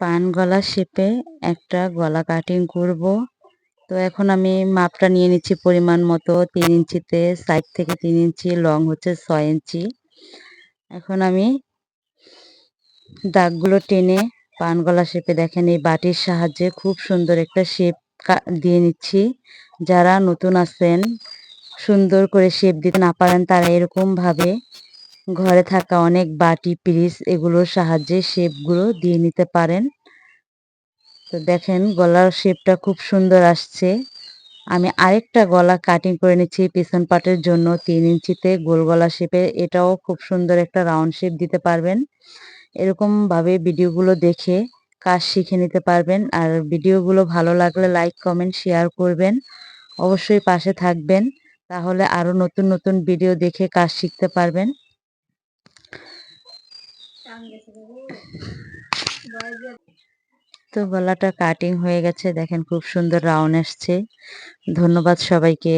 পান গলা শেপে একটা গলা কাটিং করব। তো এখন আমি মাপটা নিয়ে নিচ্ছি পরিমাণ মতো তিন ইঞ্চিতে, সাইড থেকে তিন ইঞ্চি, লং হচ্ছে ছয় ইঞ্চি। এখন আমি দাগগুলো টেনে পান গলা শেপে দেখেন এই বাটির সাহায্যে খুব সুন্দর একটা শেপ দিয়ে নিচ্ছি। যারা নতুন আছেন, সুন্দর করে শেপ দিতে না পারেন তারা এরকমভাবে ঘরে থাকা অনেক বাটি পিরিস এগুলোর সাহায্যে শেপগুলো দিয়ে নিতে পারেন। তো দেখেন গলার শেপটা খুব সুন্দর আসছে। আমি আরেকটা গলা কাটিং করে নিচ্ছি পিছন পাটের জন্য। তিন ইঞ্চিতে গোল গলা শেপে এটাও খুব সুন্দর একটা রাউন্ড শেপ দিতে পারবেন। এরকমভাবে ভিডিওগুলো দেখে কাজ শিখে নিতে পারবেন। আর ভিডিওগুলো ভালো লাগলে লাইক, কমেন্ট, শেয়ার করবেন। অবশ্যই পাশে থাকবেন। তাহলে আরও নতুন নতুন ভিডিও দেখে কাজ শিখতে পারবেন। তো গলাটা কাটিং হয়ে গেছে দেখেন খুব সুন্দর রাউন্ড আসছে ধন্যবাদ সবাইকে।